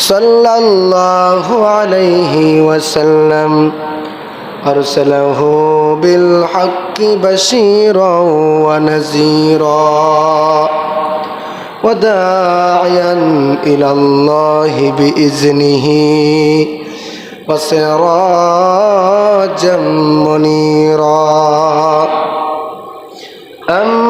صلى الله عليه وسلم. أرسله بالحق بشيرا ونذيرا وداعيا إلى الله بإذنه وسراجا منيرا. أما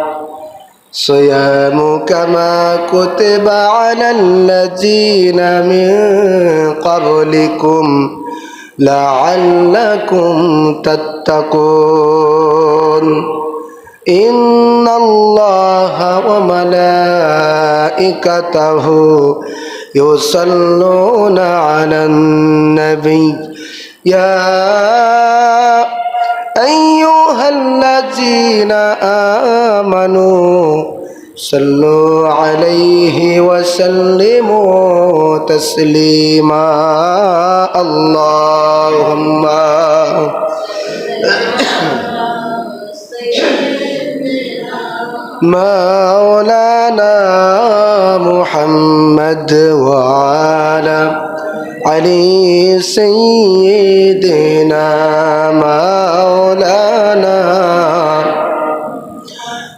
صيام كما كتب على الذين من قبلكم لعلكم تتقون. إن الله وملائكته يصلون على النبي. يا أيها الذين آمنوا صلوا عليه وسلموا تسليما. اللهم مولانا محمد وعلى علي سيدنا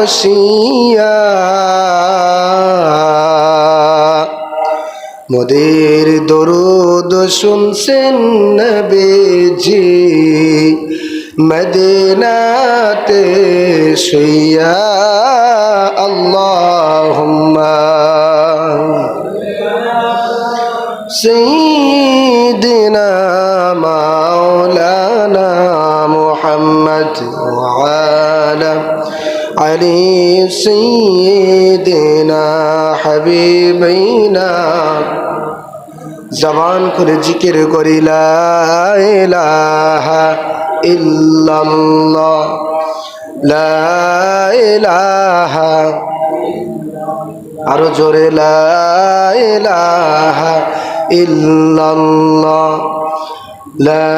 ভাই বসিয়া মোদের দরুদ শুনছেন নবেজি মদিনাতে শুইয়া আল্লাহুম্মা سيدنا مولانا محمد وعلى علي سيدنا حبيبنا জবান করে জিকির করি লা ইলাহা ইল্লাল্লাহ লা ইলাহা আরো জোরে লা ইলাহা ইল্লাল্লাহ লা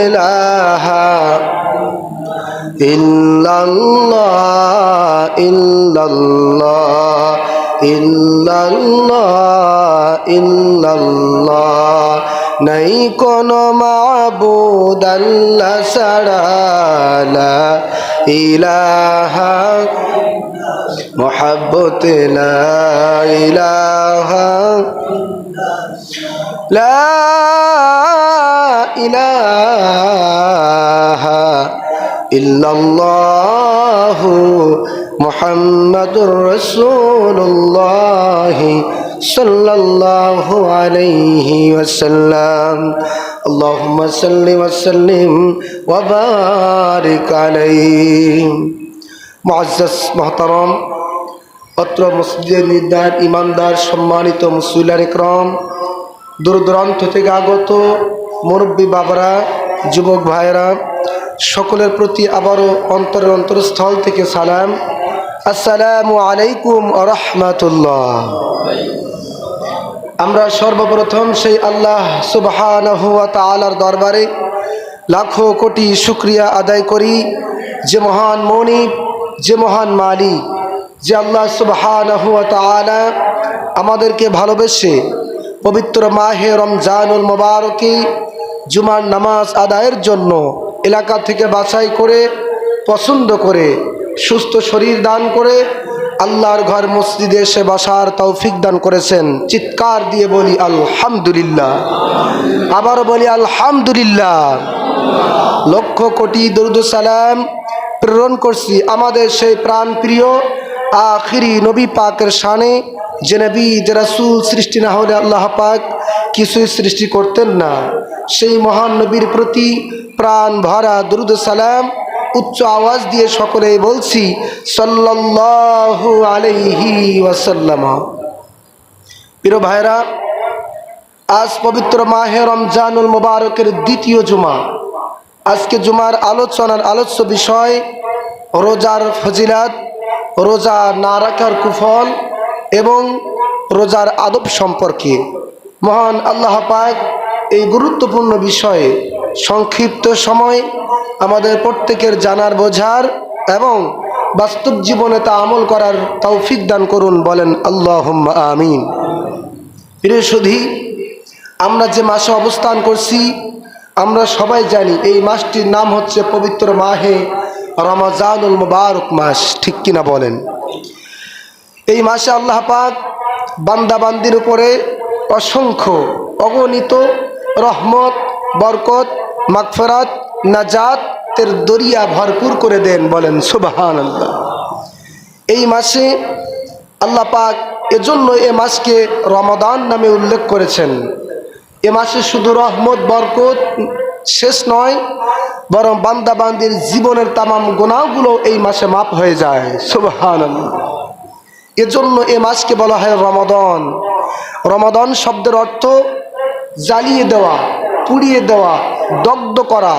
ইলাহা নাই কোন মাবুদ আল্লাহ ছাড়া লা ইলাহা মোহাব্বত লা ইলাহা। লা ইলাহা। ইল্লাল্লাহু মুহাম্মাদুর রাসূলুল্লাহ সাল্লাল্লাহু আলাইহি ওয়াসাল্লাম। অত্র মসজিদের নির্ধার ইমানদার, সম্মানিত মুসুলার ক্রম দূর দূরান্ত থেকে আগত মুরব্বী বাবারা, যুবক ভাইরা সকলের প্রতি আবারও অন্তরের অন্তরস্থল থেকে সালাম। আসসালামু আলাইকুম রহমাতুল্লাহ। আমরা সর্বপ্রথম সেই আল্লাহ সুবহানাহু ওয়া দরবারে লাখো কোটি শুক্রিয়া আদায় করি যে মহান মনিব, যে মহান মালিক, যে আল্লাহ ওয়া আমাদেরকে ভালোবেসে পবিত্র মাহে রমজানুল মোবারকে জুমার নামাজ আদায়ের জন্য এলাকা থেকে বাছাই করে, পছন্দ করে, সুস্থ শরীর দান করে, আল্লাহর ঘর মসজিদে এসে বাসার তৌফিক দান করেছেন। চিৎকার দিয়ে বলি আলহামদুলিল্লাহ। আবার বলি আলহামদুলিল্লাহ। লক্ষ কোটি দুরুদ সালাম প্রেরণ করছি আমাদের সেই প্রাণ প্রিয় আখিরি নবী পাকের শানে যে নবী, যে রাসূল সৃষ্টি না হলে আল্লাহ পাক কিছুই সৃষ্টি করতেন না। সেই মহান নবীর প্রতি প্রাণ ভরা দরুদ সালাম, উচ্চ আওয়াজ দিয়ে সকলেই বলছি, সাল্লাল্লাহু আলাইহি ওয়াসাল্লাম। প্রিয় ভাইরা আজ পবিত্র মাহে রমজানুল মোবারকের দ্বিতীয় জুমা। আজকে জুমার আলোচনার আলোচ্য বিষয় রোজার ফজিলাত রোজা না রাখার কুফল এবং রোজার আদব সম্পর্কে মহান আল্লাহ পাক এই গুরুত্বপূর্ণ বিষয়ে সংক্ষিপ্ত সময় আমাদের প্রত্যেকের জানার, বোঝার এবং বাস্তব জীবনে তা আমল করার তৌফিক দান করুন বলেন আল্লাহ আমিন। প্রিয় সুধী, আমরা যে মাসে অবস্থান করছি, আমরা সবাই জানি এই মাসটির নাম হচ্ছে পবিত্র মাহে রমাজানুল মুবারক মাস, ঠিক কিনা বলেন? এই মাসে আল্লাহ পাক বান্দাবান্দির উপরে অসংখ্য অগণিত রহমত, বরকত, মাগফরাত, নাজাতের দরিয়া ভরপুর করে দেন বলেন সুবাহান আল্লাহ এই মাসে আল্লাহ পাক এজন্য এ মাসকে রমাদান নামে উল্লেখ করেছেন। এ মাসে শুধু রহমত, বরকত শেষ নয়, বরং বান্দা বান্দির জীবনের তামাম গোনাগুলো এই মাসে মাপ হয়ে যায়। সুবহান এজন্য এ মাসকে বলা হয় রমাদন। রমাদন শব্দের অর্থ জ্বালিয়ে দেওয়া, পুড়িয়ে দেওয়া, দগ্ধ করা,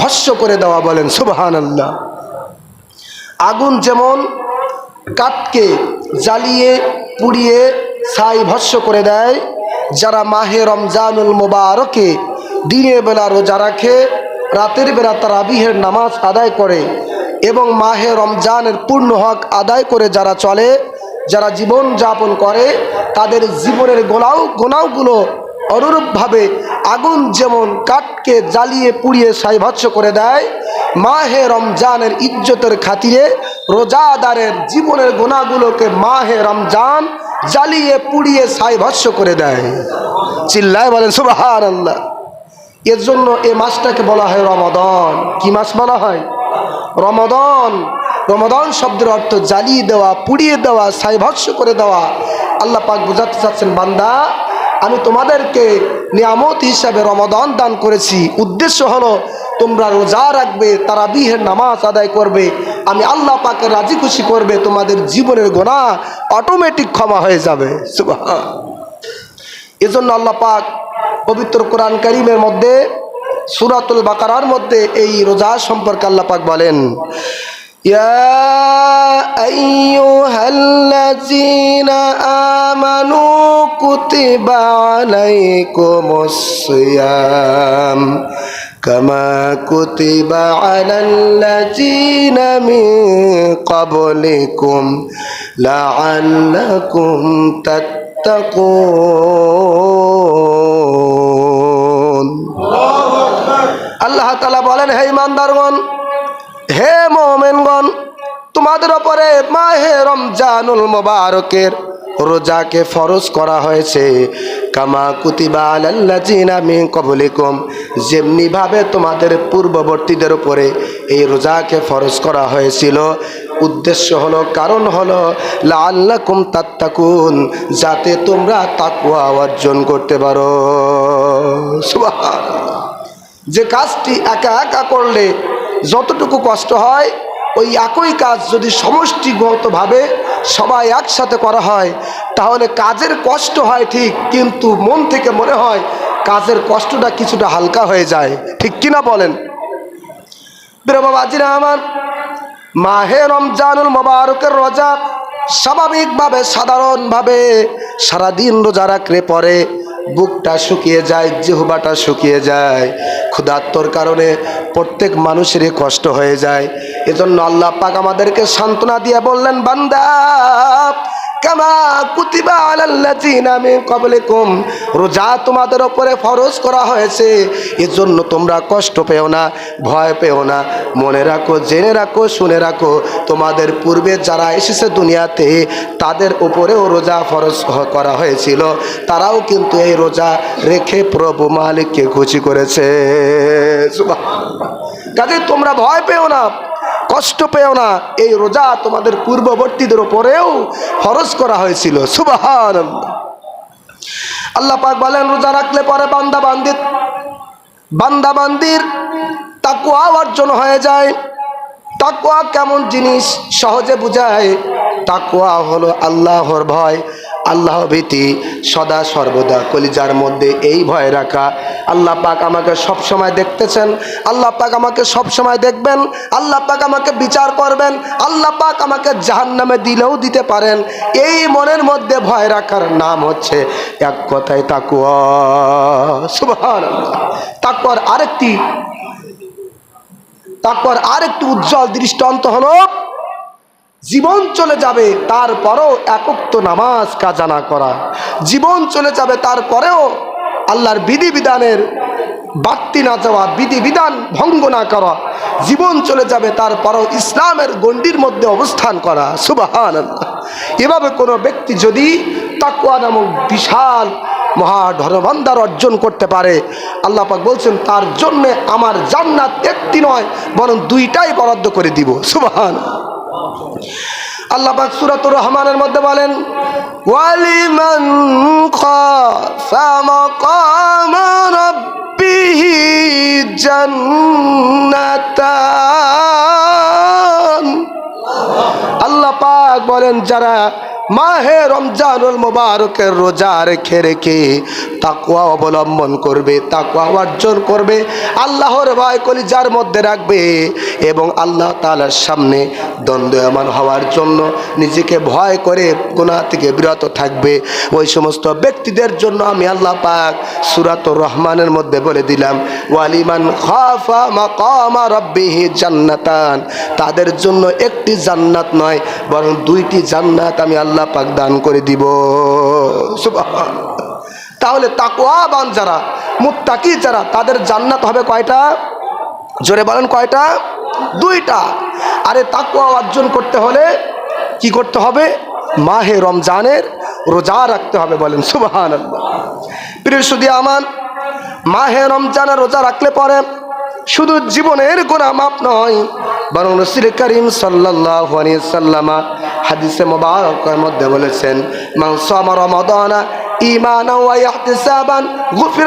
ভস্য করে দেওয়া বলেন সুবহান আল্লাহ আগুন যেমন কাঠকে জ্বালিয়ে, পুড়িয়ে, ছাই ভস্য করে দেয়, যারা মাহে রমজানুল মোবারকে দিনের বেলা রোজা রাখে, রাতের বেলা তারাবিহের নামাজ আদায় করে এবং মাহে রমজানের পূর্ণ হক আদায় করে যারা চলে, যারা জীবন যাপন করে, তাদের জীবনের গোলাও, গোনাওগুলো অনুরূপভাবে আগুন যেমন কাঠকে জ্বালিয়ে পুড়িয়ে সাইভৎস করে দেয়, মাহে রমজানের ইজ্জতের খাতিরে রোজাদারের জীবনের গোনাগুলোকে মাহে রমজান জ্বালিয়ে পুড়িয়ে সাইভৎস করে দেয়। চিল্লায় বলেন সুবাহান আল্লাহ এর জন্য এ মাসটাকে বলা হয় রমাদন। কি মাস বলা হয়? রমাদন। রমাদন শব্দের অর্থ জ্বালিয়ে দেওয়া, পুড়িয়ে দেওয়া সাইভৎস করে দেওয়া। আল্লাহ পাক বোঝাতে চাচ্ছেন, বান্দা, আমি তোমাদেরকে নিয়ামত হিসাবে রমাদন দান করেছি। উদ্দেশ্য হলো, তোমরা রোজা রাখবে তারা বিহের নামাজ আদায় করবে, আমি আল্লাহ পাকে রাজি খুশি করবে, তোমাদের জীবনের গোনা অটোমেটিক ক্ষমা হয়ে যাবে। এজন্য আল্লাহ পাক পবিত্র কোরআন করিমের মধ্যে সুরাতুল বাকারার মধ্যে এই রোজা সম্পর্কে আল্লাহ পাক বলেন يا أيها الذين آمنوا كتب عليكم الصيام كما كتب على الذين من قبلكم لعلكم تتقون ইমানদারগণ হে মোমেনগণ তোমাদের ওপরে মাহে রমজানুল মোবারকের রোজাকে ফরজ করা হয়েছে। কামা কুতিবা মিন যেমনিভাবে তোমাদের পূর্ববর্তীদের উপরে এই রোজাকে ফরজ করা হয়েছিল। উদ্দেশ্য হলো, কারণ হলো লাল্লাকুম তাত্তাকুন, যাতে তোমরা তাকুয়া অর্জন করতে পারো। যে কাজটি একা একা করলে যতটুকু কষ্ট হয়, ওই একই কাজ যদি সমষ্টিগতভাবে সবাই একসাথে করা হয়, তাহলে কাজের কষ্ট হয় ঠিক, কিন্তু মন থেকে মনে হয় কাজের কষ্টটা কিছুটা হালকা হয়ে যায়। ঠিক কিনা বলেন? বাবাজিরা আমার মাহে রমজানুল মোবারকের রোজা স্বাভাবিকভাবে, সাধারণভাবে সারাদিন রোজা রাখলে পরে বুকটা শুকিয়ে যায়, জিহবাটা শুকিয়ে যায়। ক্ষুধাত্মর কারণে প্রত্যেক মানুষেরই কষ্ট হয়ে যায়। এজন্য আল্লাহ পাক আমাদেরকে সান্ত্বনা দিয়ে বললেন, বান্দা কামা কুতিবা আলাল্লাযিনা মিন ক্বাবলিকুম। রোজা তোমাদের উপরে ফরজ করা হয়েছে। এজন্য তোমরা কষ্ট পেও না, ভয় পেও না। মনে রাখো, জেনে রাখো, শুনে রাখো, তোমাদের পূর্বে যারা এসেছে দুনিয়াতে, তাদের উপরেও রোজা ফরজ করা হয়েছিল। তারাও কিন্তু এই রোজা রেখে প্রভু মালিককে খুশি করেছে। কাজে তোমরা ভয় পেও না। কষ্ট পেও না। এই রোজা তোমাদের পূর্ববর্তীদের উপরেও খরচ করা হয়েছিল। সুবাহান আল্লাহ পাক বলেন, রোজা রাখলে পরে বান্দা বান্দির বান্দা বান্দির তাকুয়া অর্জন হয়ে যায়। তাকুয়া কেমন জিনিস? সহজে বুঝায়। তাকুয়া হলো আল্লাহর ভয়। আল্লাহ ভীতি সদা সর্বদা কলিজার মধ্যে এই ভয় রাখা। আল্লাহ পাক আমাকে সব সময় দেখতেছেন, আল্লাহ পাক আমাকে সব সময় দেখবেন, আল্লাহ পাক আমাকে বিচার করবেন, আল্লাহ পাক আমাকে জাহান নামে দিলেও দিতে পারেন। এই মনের মধ্যে ভয় রাখার নাম হচ্ছে এক কথায় সুবহান তাকুয়ার আরেকটি তারপর আরেকটি উজ্জ্বল দৃষ্টান্ত হলো জীবন চলে যাবে তারপরও একক্ত নামাজ কাজা না করা। জীবন চলে যাবে তারপরেও আল্লাহর বিধিবিধানের বাড়তি না যাওয়া, বিধিবিধান ভঙ্গ না করা। জীবন চলে যাবে তারপরও ইসলামের গণ্ডির মধ্যে অবস্থান করা। সুবাহান এভাবে কোনো ব্যক্তি যদি তাকুয়া নামক বিশাল মহা ধনভান্ডার অর্জন করতে পারে, আল্লাহ পাক বলছেন, তার জন্যে আমার জান্নাত একটি নয়, বরং দুইটাই বরাদ্দ করে দিব। সুবাহান আল্লাহ পাক সূরাতুর রহমানের মধ্যে বলেন, ওয়ালিমান খাফা মাকাম রাব্বিহি জান্নাতান। আল্লাহ পাক বলেন, যারা মাহে রমজানুল মোবারকের রোজা রেখে রেখে তাকুয়া অবলম্বন করবে তাকুয়া অর্জন করবে, আল্লাহর ভয় কলিজার মধ্যে রাখবে এবং আল্লাহ তাআলার সামনে দ্বন্দ্বয়মান হওয়ার জন্য নিজেকে ভয় করে গুণা থেকে বিরত থাকবে। ওই সমস্ত ব্যক্তিদের জন্য আমি আল্লাহ পাক সুরাতুর রহমানের মধ্যে বলে দিলাম, ওয়ালিমান খাফা মাকামা রাব্বিহি জান্নাতান। তাদের জন্য একটি জান্নাত নয়, বরং দুইটি জান্নাত আমি আল্লাহ পাক দান করে দিব। তাহলে তাকওয়াবান যারা, মুত্তাকি যারা, তাদের জান্নাত হবে কয়টা? জোরে বলেন কয়টা? দুইটা। আরে তাকওয়া অর্জন করতে হলে কি করতে হবে? মাহে রমজানের রোজা রাখতে হবে বলেন সুবহান প্রিয় সুদি আমান মাহে রমজানের রোজা রাখলে পরে শুধু জীবনের গোনা মাপ নয়, বরং রসুল করিম সাল্লাল্লাহু সাল্লামা হাদিসে মোবারকের মধ্যে বলেছেন মাংস আমার মদনা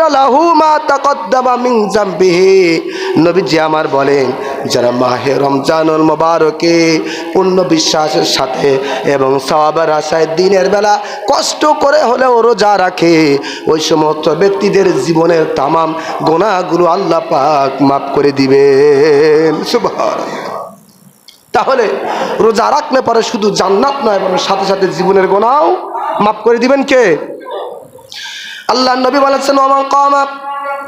লাহু মা নবীজি আমার বলেন যারা মাহে রমজানুল মোবারকে পূর্ণ বিশ্বাসের সাথে এবং সওয়াবের আশায় দিনের বেলা কষ্ট করে হলেও রোজা রাখে, ওই সমস্ত ব্যক্তিদের জীবনের তামাম গোনাগুলো আল্লাহ পাক মাফ করে দিবেন। তাহলে রোজা রাখলে পরে শুধু জান্নাত নয়, বরং সাথে সাথে জীবনের গোনাও মাফ করে দিবেন কে? আল্লাহ নবী বলেছেন ওমান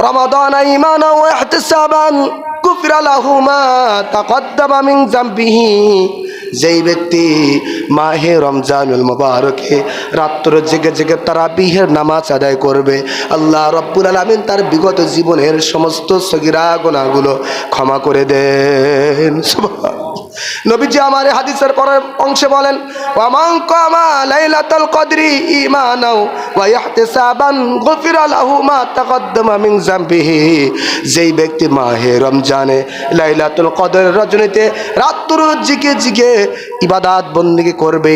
রমাদান ঈমানা ওয়া ইহতিসাবান কুফিরা লাহু মা তাকদ্দামা মিন যেই ব্যক্তি মাহে রমজানুল মুবারকে রাত্র জেগে জেগে তারা বিহের নামাজ আদায় করবে, আল্লাহ রব্বুল আলামিন তার বিগত জীবনের সমস্ত সগিরা গোনাগুলো ক্ষমা করে দেন। নবীজি আমার হাদিসের পরের অংশে বলেন, ওয়ামান কামা লাইলাতুল কদরি ঈমানাও ওয়া ইহতিসাবান গুফিরা লাহু মা তাকদ্দামা যেই ব্যক্তি মাহে রমজানে লাইলাতুল কদরের রজনীতে রাত্র জিকে জিকে ইবাদাত বন্দিকে করবে,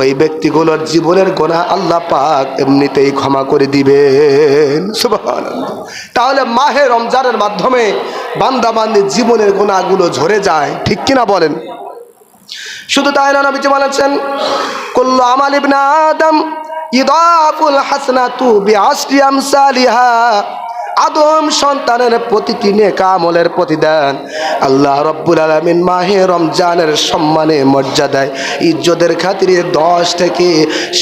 ওই ব্যক্তিগুলোর জীবনের গোনা আল্লাহ পাক এমনিতেই ক্ষমা করে দিবেন। সুবহানাল্লাহ। তাহলে মাহে রমজানের মাধ্যমে বান্দা বান্দির জীবনের গোনাগুলো ঝরে যায়, ঠিক কিনা বলেন? শুধু তাই না নবীজি বলেছেন, কুল্লু আমাল ইবনা আদম ইদাফুল হাসনাতু বিআশরি আমসালিহা। আদম সন্তানের প্রতিটি নেক আমলের প্রতিদান আল্লাহ রব্বুল আলামিন মাহে রমজানের সম্মানে মর্যাদায় ইজ্জতের খাতিরে দশ থেকে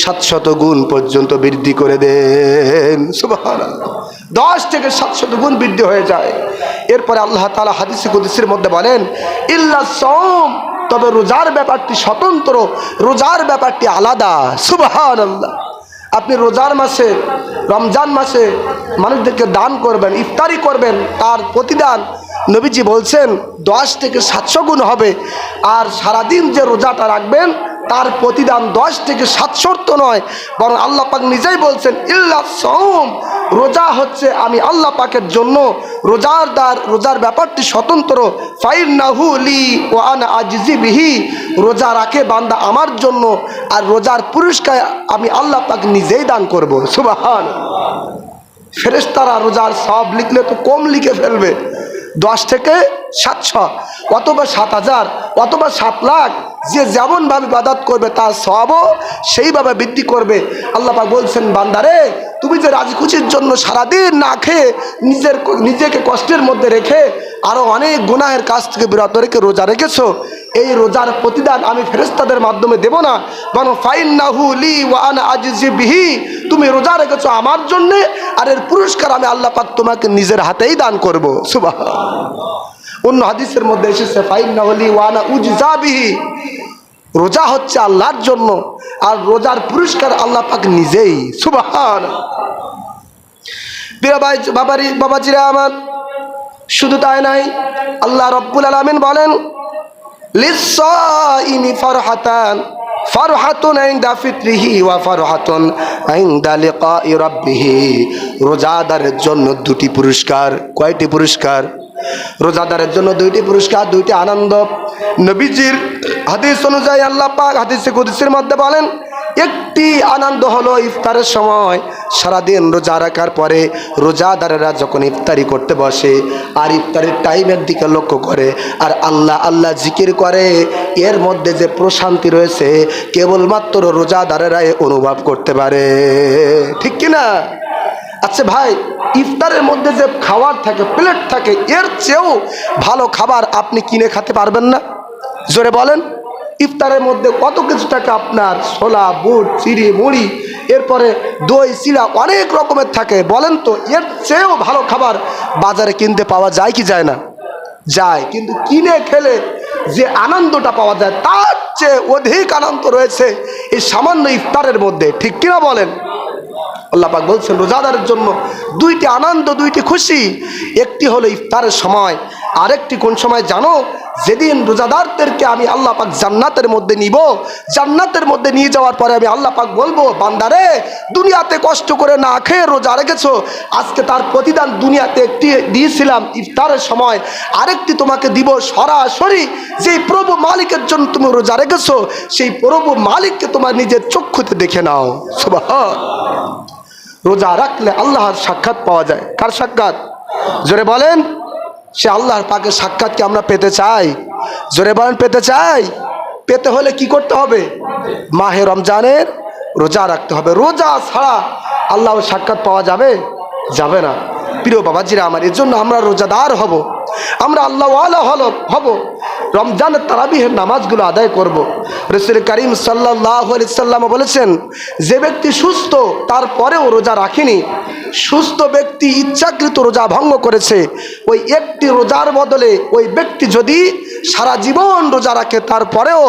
সাতশত গুণ পর্যন্ত বৃদ্ধি করে দেন। দশ থেকে সাতশত গুণ বৃদ্ধি হয়ে যায়। এরপরে আল্লাহ তাআলা হাদিসে কুদিসের মধ্যে বলেন, ইল্লা সওম তবে রোজার ব্যাপারটি স্বতন্ত্র, রোজার ব্যাপারটি আলাদা। সুবাহান আপনি রোজার মাসে, রমজান মাসে মানুষদেরকে দান করবেন, ইফতারি করবেন, তার প্রতিদান নবীজি বলছেন, দশ থেকে সাতশো গুণ হবে। আর সারাদিন যে রোজাটা রাখবেন তার প্রতিদান দশ থেকে সাতশোর তো নয়, বরং আল্লাহ পাক নিজেই বলছেন, ইল্লা সৌম রোজা হচ্ছে আমি আল্লাহ পাকের জন্য রোজার দ্বার, রোজার ব্যাপারটি স্বতন্ত্র। ফাইন নাহুলি ও আন আজিজি বিহি, রোজা রাখে বান্দা আমার জন্য, আর রোজার পুরস্কার আমি আল্লাহ পাক নিজেই দান করব। সুবাহান ফেরেশতারা রোজার সব লিখলে তো কম লিখে ফেলবে। দশ থেকে সাতশো, অথবা সাত হাজার, অথবা সাত লাখ যে যেমনভাবে বাদাত করবে, তার সবও সেইভাবে বৃদ্ধি করবে। আল্লাহ পাক বলছেন, বান্দারে, তুমি যে রাজকুচির জন্য সারাদিন না খেয়ে নিজের নিজেকে কষ্টের মধ্যে রেখে আরও অনেক গুনাহের কাছ থেকে বিরত রেখে রোজা রেখেছো, এই রোজার প্রতিদান আমি ফেরেস্তাদের মাধ্যমে দেব না। বরং ফাইন নাহু লি ওয়ান আজিজি বিহি, তুমি রোজা রেখেছো আমার জন্যে, আর এর পুরস্কার আমি আল্লাহ পাক তোমাকে নিজের হাতেই দান করব। সুবাহ অন্য হাদিসের মধ্যে এসেছে ফাইন নাহলি ওয়ানা উজজা বিহি রোজা হচ্ছে আল্লাহর জন্য, আর রোজার পুরস্কার আল্লাহ পাক নিজেই, সুবাহান। বাবারি, বাবাজিরা আমার, শুধু তাই নাই, আল্লাহ রব্বুল আলমিন বলেন লিসাইমি ফারহাতান, ফারহাতুন ইনদা ফিত্রিহি ওয়া ফারহাতুন ইনদা লিকাই রাব্বিহি। রোজাদারের জন্য দুটি পুরস্কার, কয়টি পুরস্কার? রোজাদারের জন্য দুইটি পুরস্কার, দুইটি আনন্দ। নবীজির হাদিস অনুযায়ী আল্লাহ পাক হাদিসে কুদিসের মধ্যে বলেন, একটি আনন্দ হলো ইফতারের সময়। সারাদিন রোজা রাখার পরে রোজাদারেরা যখন ইফতারি করতে বসে, আর ইফতারের টাইমের দিকে লক্ষ্য করে, আর আল্লাহ আল্লাহ জিকির করে, এর মধ্যে যে প্রশান্তি রয়েছে, কেবলমাত্র রোজাদারেরাই অনুভব করতে পারে। ঠিক কিনা? আচ্ছা ভাই, ইফতারের মধ্যে যে খাবার থাকে প্লেট থাকে, এর চেয়েও ভালো খাবার আপনি কিনে খেতে পারবেন না। জোরে বলেন, ইফতারের মধ্যে কত কিছু থাকে আপনার? ছোলা, বুট, চিড়ি, মুড়ি, এরপরে দই চিড়া অনেক রকমের থাকে। বলেন তো, এর চেয়েও ভালো খাবার বাজারে কিনতে পাওয়া যায় কি যায় না? যায়, কিন্তু কিনে খেলে যে আনন্দটা পাওয়া যায়, তার চেয়ে অধিক আনন্দ রয়েছে এই সামান্য ইফতারের মধ্যে। ঠিক কিনা বলেন? আল্লাহ পাক বলছেন রোজাদারের জন্য দুইটি আনন্দ, দুইটি খুশি। একটি হলো ইফতারের সময়, আরেকটি কোন সময় জানো? যেদিন রোজাদারদেরকে আমি আল্লাহ পাক জান্নাতের মধ্যে নিব, জান্নাতের মধ্যে নিয়ে যাওয়ার পরে আমি আল্লাহ পাক বলব, বান্দারে, দুনিয়াতে কষ্ট করে না খেয়ে রোজা রেখেছো? আজকে তার প্রতিদান দুনিয়াতে একটি দিয়েছিলাম, ইফতারের সময়। আরেকটি তোমাকে দিব সরাসরি, যেই প্রভু মালিকের জন্য তুমি রোজা রেখেছো, সেই প্রভু মালিককে তোমার নিজের চক্ষুতে দেখে নাও। সুবহান। রোজা রাখলে আল্লাহর সাক্ষাৎ পাওয়া যায়। কার সাক্ষাৎ? জোরে বলেন, সে আল্লাহর পাকের সাক্ষাৎকে আমরা পেতে চাই? জোরে বলেন, পেতে চাই। পেতে হলে কি করতে হবে? মাহে রমজানের রোজা রাখতে হবে। রোজা ছাড়া আল্লাহর সাক্ষাৎ পাওয়া যাবে? যাবে না। প্রিয় বাবাজিরা আমার, এর জন্য আমরা রোজাদার হব। আমরা আল্লাহ হল, হব। রমজানের তারাবিহের নামাজগুলো আদায় করব। রসুল করিম সাল্লাহ সাল্লাম বলেছেন, যে ব্যক্তি সুস্থ তারপরেও রোজা রাখেনি। সুস্থ ব্যক্তি ইচ্ছাকৃত রোজা ভঙ্গ করেছে। ওই একটি রোজার বদলে ওই ব্যক্তি যদি সারা জীবন রোজা রাখে তারপরেও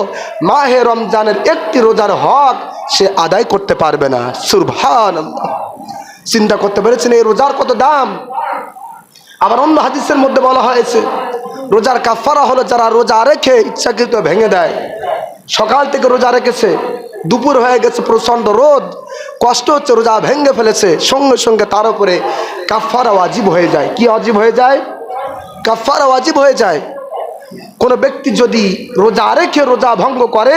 মাহে রমজানের একটি রোজার হক সে আদায় করতে পারবে না। সুরভান চিন্তা করতে পেরেছেন এই রোজার কত দাম? আবার অন্য হাদিসের মধ্যে বলা হয়েছে, রোজার কাফারা হলো যারা রোজা রেখে ইচ্ছাকৃত ভেঙে দেয়। সকাল থেকে রোজা রেখেছে, দুপুর হয়ে গেছে প্রচণ্ড রোদ, কষ্ট হচ্ছে রোজা ভেঙে ফেলেছে, সঙ্গে সঙ্গে তার উপরে কাফারা ওয়াজিব হয়ে যায়। কি অজীব হয়ে যায়? কাফারা ওয়াজিব হয়ে যায়। কোনো ব্যক্তি যদি রোজা রেখে রোজা ভঙ্গ করে,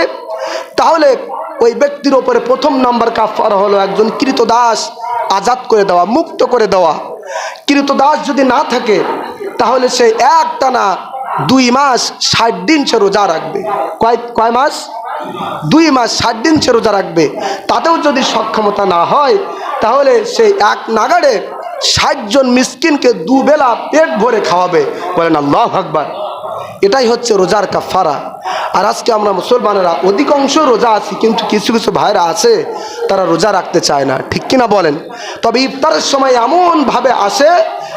তাহলে ওই ব্যক্তির ওপরে প্রথম নাম্বার কাফারা হলো একজন কৃতদাস আজাদ করে দেওয়া, মুক্ত করে দেওয়া। কৃতদাস যদি না থাকে, তাহলে সে এক টানা দুই মাস ষাট দিন সে রোজা রাখবে। কয় কয় মাস? দুই মাস ষাট দিন সে রোজা রাখবে। তাতেও যদি সক্ষমতা না হয়, তাহলে সে এক নাগাড়ে ষাট জন মিসকিনকে দুবেলা পেট ভরে খাওয়াবে। বলেন আল্লাহ আকবার। এটাই হচ্ছে রোজার কাফারা আর আজকে আমরা মুসলমানেরা অধিকাংশ রোজা আছি, কিন্তু কিছু কিছু ভাইরা আছে, তারা রোজা রাখতে চায় না। ঠিক কিনা বলেন? তবে ইফতারের সময় এমনভাবে আসে,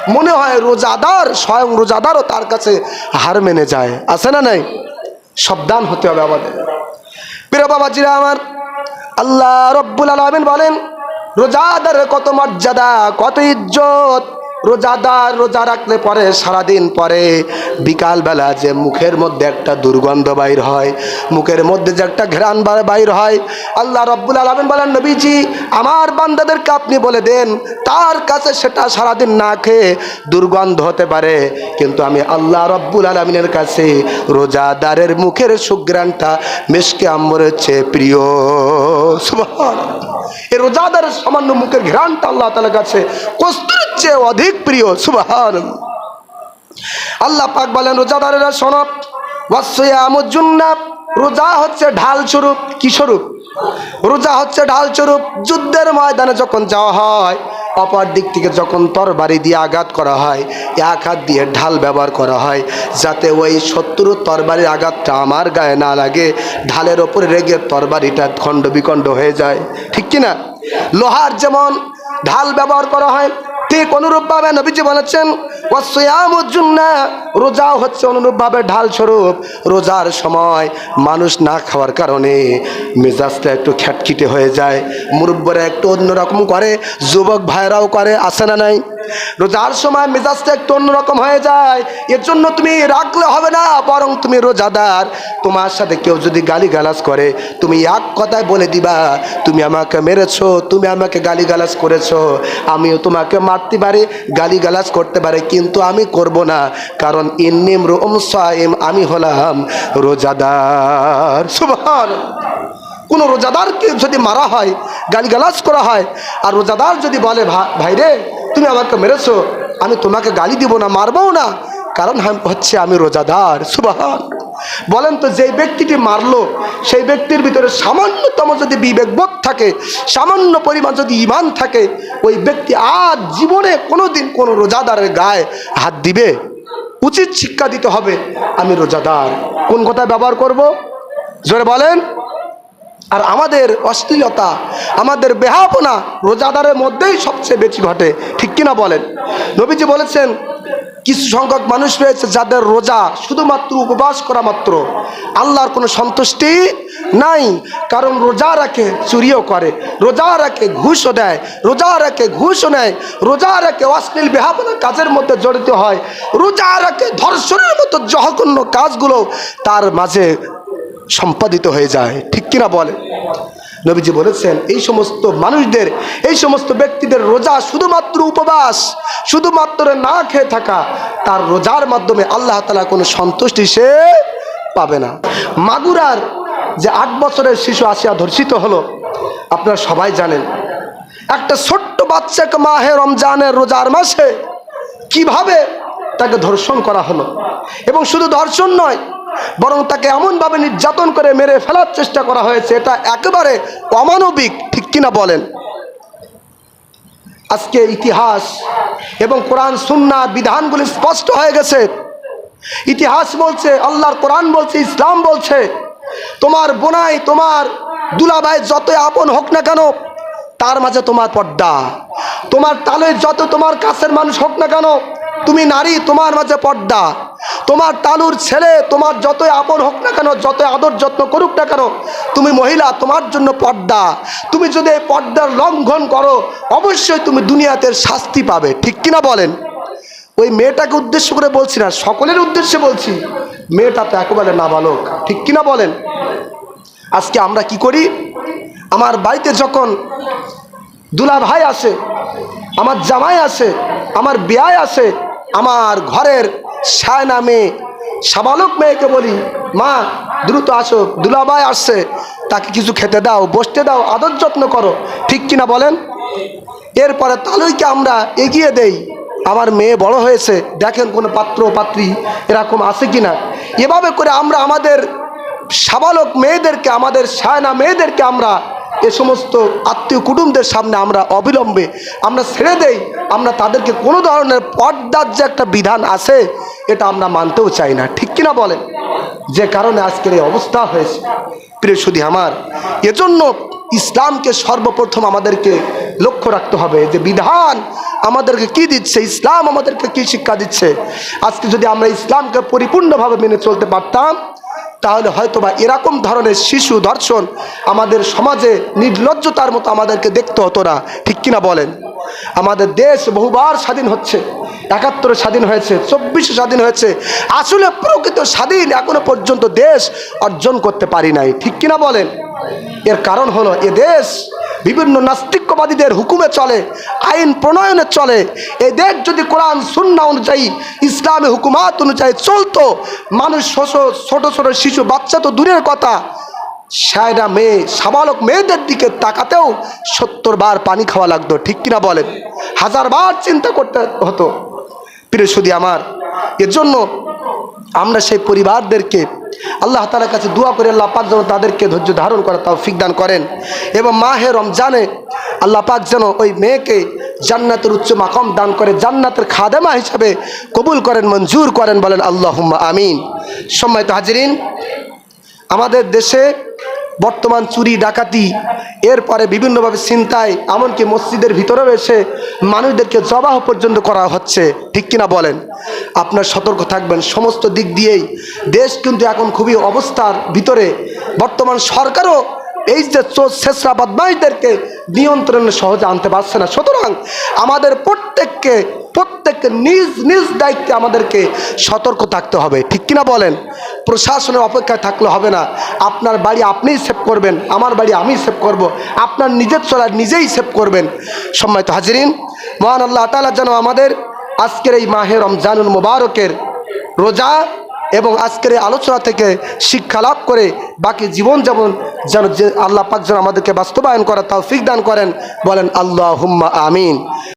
মনে হয় রোজাদার, স্বয়ং রোজাদারও তার কাছে হার মেনে যায়। আছে না নাই? সাবধান হতে হবে আমাদের। প্রিয় বাবাজিরা আমার, আল্লাহ রব্বুল আলমিন বলেন, রোজাদারের কত মর্যাদা, কত ইজ্জত রোজাদার রোজা রাখলে পরে সারাদিন পরে বিকালবেলা যে মুখের মধ্যে একটা দুর্গন্ধ বাইর হয়, মুখের মধ্যে যে একটা ঘ্রাণ বাইর হয়, আল্লাহ রব্বুল আলমিন বলেন, নবীজি, আমার বান্দাদেরকে আপনি বলে দেন, তার কাছে সেটা সারাদিন না খেয়ে দুর্গন্ধ হতে পারে, কিন্তু আমি আল্লাহ রব্বুল আলমিনের কাছে রোজাদারের মুখের সুগ্রানটা মেশকে আম্বরের চেয়ে প্রিয়। এই রোজাদারের সামান্য মুখের ঘ্রাণটা আল্লাহ তালার কাছে কস্তুরের চেয়ে অধিক প্রিয় সুবহান আল্লাহ পাক বলেন, রোজাদারেরা সনব ওয়াসিয়ামুজ্জুন্না রোজা হচ্ছে ঢাল স্বরূপ, কি স্বরূপ? রোজা হচ্ছে ঢাল স্বরূপ, যুদ্ধের ময়দানে যখন যাওয়া হয়, অপর দিক থেকে যখন তরবারি দিয়ে আঘাত করা হয়, এক হাত দিয়ে ঢাল ব্যবহার করা হয়, যাতে ওই শত্রু তরবারির আঘাতটা আমার গায়ে না লাগে, ঢালের ওপরে রেগে তরবারিটা খণ্ড বিখণ্ড হয়ে যায়। ঠিক কি না লোহার যেমন ঢাল ব্যবহার করা হয় ঠিক অনুরূপভাবে নবীজি বলেছেন রোজাও হচ্ছে অনুরূপভাবে ঢাল স্বরূপ রোজার সময় মানুষ না খাওয়ার কারণে মেজাজটা একটু খ্যাটখিটে হয়ে যায়, মুরব্বরা একটু অন্যরকম করে, যুবক ভাইরাও করে আসে না নাই? রোজার সময় মেজাজটা একটু অন্যরকম হয়ে যায়। এর জন্য তুমি রাখলে হবে না, বরং তুমি রোজাদার। তোমার সাথে কেউ যদি গালি গালাজ করে, তুমি এক কথায় বলে দিবা, তুমি আমাকে মেরেছো, তুমি আমাকে গালি গালাজ করেছ। আমিও তোমাকে মারতে পারি গালি গালাজ করতে পারি, কিন্তু আমি করব না, কারণ ইন্নিম রোম সাইম, আমি হলাম রোজাদার। সুবহান। কোনো রোজাদারকে যদি মারা হয়, গালিগালাজ করা হয়, আর রোজাদার যদি বলে, "ভা- ভাই রে তুমি আমাকে মেরেছো, আমি তোমাকে গালি দিব না, মারবও না। কারণ হচ্ছে আমি রোজাদার, সুবাহান। বলেন তো, যেই ব্যক্তিটি মারলো, সেই ব্যক্তির ভিতরে সামান্যতম যদি বিবেকবোধ থাকে, সামান্য পরিমাণ যদি ইমান থাকে, ওই ব্যক্তি আর জীবনে কোনো দিন কোনো রোজাদারের গায়ে হাত দিবে। উচিত শিক্ষা দিতে হবে, আমি রোজাদার। কোন কথা ব্যবহার করব? জোরে বলেন। আর আমাদের অশ্লীলতা, আমাদের বেহাপনা রোজাদারের মধ্যেই সবচেয়ে বেশি ঘটে। ঠিক কিনা বলেন? নবীজি বলেছেন, কিছু সংখ্যক মানুষ রয়েছে যাদের রোজা শুধুমাত্র উপবাস করা মাত্র। আল্লাহর কোনো সন্তুষ্টি নাই, কারণ রোজা রাখে, চুরিও করে। রোজা রাখে, ঘুষও দেয়। রোজা রাখে, ঘুষও নেয়। রোজা রাখে, অশ্লীল বেহাপনা কাজের মধ্যে জড়িত হয়। রোজা রাখে, ধর্ষণের মতো জঘন্য কাজগুলো তার মাঝে সম্পাদিত হয়ে যায়। ঠিক কিনা বলে? নবীজি বলেছেন, এই সমস্ত মানুষদের, এই সমস্ত ব্যক্তিদের রোজা শুধুমাত্র উপবাস, শুধুমাত্র না খেয়ে থাকা, তার রোজার মাধ্যমে আল্লাহ তালা কোনো সন্তুষ্টি সে পাবে না। মাগুরার যে আট বছরের শিশু আসিয়া ধর্ষিত হলো, আপনারা সবাই জানেন, একটা ছোট্ট বাচ্চাকে মাহে রমজানের রোজার মাসে কীভাবে তাকে ধর্ষণ করা হলো? এবং শুধু ধর্ষণ নয় বরং তাকে এমনভাবে নির্যাতন করে মেরে ফেলার চেষ্টা করা হয়েছে, এটা একেবারে অমানবিক, ঠিক কিনা বলেন? আজকে ইতিহাস এবং কোরআন সুন্নার বিধানগুলি স্পষ্ট হয়ে গেছে। ইতিহাস বলছে, আল্লাহর কোরআন বলছে, ইসলাম বলছে, তোমার বোনাই, তোমার দুলাভাই যতই আপন হোক না কেন, তার মাঝে তোমার পর্দা। তোমার তালে যত তোমার কাছের মানুষ হোক না কেন, তুমি নারী, তোমার মাঝে পর্দা। তোমার তালুর ছেলে, তোমার যতই আপন হোক না কেন, যতই আদর যত্ন করুক না কেন, তুমি মহিলা, তোমার জন্য পর্দা। তুমি যদি এই পর্দার লঙ্ঘন করো, অবশ্যই তুমি দুনিয়াতে শাস্তি পাবে। ঠিক কিনা বলেন? ওই মেয়েটাকে উদ্দেশ্য করে বলছি না, সকলের উদ্দেশ্যে বলছি, মেয়েটা তো একেবারে নাবালক। ঠিক কিনা বলেন? আজকে আমরা কি করি? আমার বাড়িতে যখন দুলা ভাই আসে, আমার জামাই আসে, আমার বিয়ায় আসে আমার ঘরের সায়না মেয়ে, সাবালক মেয়েকে বলি, মা, দ্রুত আসো, দুলাভাই আসছে, তাকে কিছু খেতে দাও, বসতে দাও, আদর যত্ন করো। ঠিক কিনা বলেন? এরপরে তালুইকে আমরা এগিয়ে দেই। আমার মেয়ে বড় হয়েছে, দেখেন কোনো পাত্র পাত্রী এরকম আছে কি না এভাবে করে আমরা আমাদের সাবালক মেয়েদেরকে, আমাদের সায়না মেয়েদেরকে আমরা এ সমস্ত আত্মীয় কুটুমদের সামনে আমরা অবিলম্বে আমরা ছেড়ে দেই, আমরা তাদেরকে কোনো ধরনের পর্দার যে একটা বিধান আছে, এটা আমরা মানতেও চাই না। ঠিক কিনা বলেন? যে কারণে আজকের এই অবস্থা হয়েছে। প্রিয় সুধী আমার, এজন্য ইসলামকে সর্বপ্রথম আমাদেরকে লক্ষ্য রাখতে হবে যে বিধান আমাদেরকে কি দিচ্ছে, ইসলাম আমাদেরকে কি শিক্ষা দিচ্ছে। আজকে যদি আমরা ইসলামকে পরিপূর্ণভাবে মেনে চলতে পারতাম তাহলে হয়তোবা এরকম ধরনের শিশু ধর্ষণ আমাদের সমাজে নির্লজ্জতার মতো আমাদেরকে দেখতে হতো না। ঠিক কিনা বলেন? আমাদের দেশ বহুবার স্বাধীন হচ্ছে, একাত্তরে স্বাধীন হয়েছে, চব্বিশে স্বাধীন হয়েছে, আসলে প্রকৃত স্বাধীন এখনও পর্যন্ত দেশ অর্জন করতে পারি নাই। ঠিক কিনা বলেন? এর কারণ হলো এ দেশ বিভিন্ন নাস্তিক্যবাদীদের হুকুমে চলে, আইন প্রণয়নে চলে। এ দেশ যদি কোরআন, সুন্না অনুযায়ী, ইসলামী হুকুমাত অনুযায়ী চলতো, মানুষ ছোট ছোট শিশু, বাচ্চা তো দূরের কথা। সায়রা মেয়ে, সাবালক মেয়েদের দিকে তাকাতেও সত্তর বার পানি খাওয়া লাগতো, ঠিক কিনা বলেন? হাজার বার চিন্তা করতে হতো। প্রিয় সুদি আমার এর জন্য আমরা সেই পরিবারদেরকে আল্লাহ তালার কাছে দোয়া করে আল্লাহ পাক যেন তাদেরকে ধৈর্য ধারণ করে তাও ফিকদান করেন এবং মাহে রমজানে আল্লাহ পাক যেন ওই মেয়েকে জান্নাতের উচ্চ মাকম দান করে জান্নাতের খাদেমা হিসাবে কবুল করেন, মঞ্জুর করেন বলেন আল্লাহ আমিন। সম্মানিত হাজিরিন, আমাদের দেশে বর্তমান চুরি, ডাকাতি, এরপরে বিভিন্নভাবে চিন্তায় এমনকি মসজিদের ভিতরেও এসে মানুষদেরকে জবাহ পর্যন্ত করা হচ্ছে। ঠিক কিনা বলেন? আপনার সতর্ক থাকবেন। সমস্ত দিক দিয়েই দেশ কিন্তু এখন খুবই অবস্থার ভিতরে। বর্তমান সরকারও এই যে চোর শেষরা বদমাইশদেরকে নিয়ন্ত্রণে সহজে আনতে পারছে না। সুতরাং আমাদের প্রত্যেককে প্রত্যেককে নিজ নিজ দায়িত্বে আমাদেরকে সতর্ক থাকতে হবে। ঠিক কিনা বলেন? প্রশাসনের অপেক্ষায় থাকলে হবে না। আপনার বাড়ি আপনিই সেভ করবেন, আমার বাড়ি আমি সেভ করব। আপনার নিজের চলার নিজেই সেভ করবেন। সম্মানিত হাজিরিন, মহান আল্লাহ তালা যেন আমাদের আজকের এই মাহে রমজানুল মুবারকের রোজা এবং আজকের এই আলোচনা থেকে শিক্ষা লাভ করে বাকি জীবন যেমন যেন যে আল্লাহ পাক যেন আমাদেরকে বাস্তবায়ন করা তাও দান করেন, বলেন আল্লাহ হুম্মা আমিন।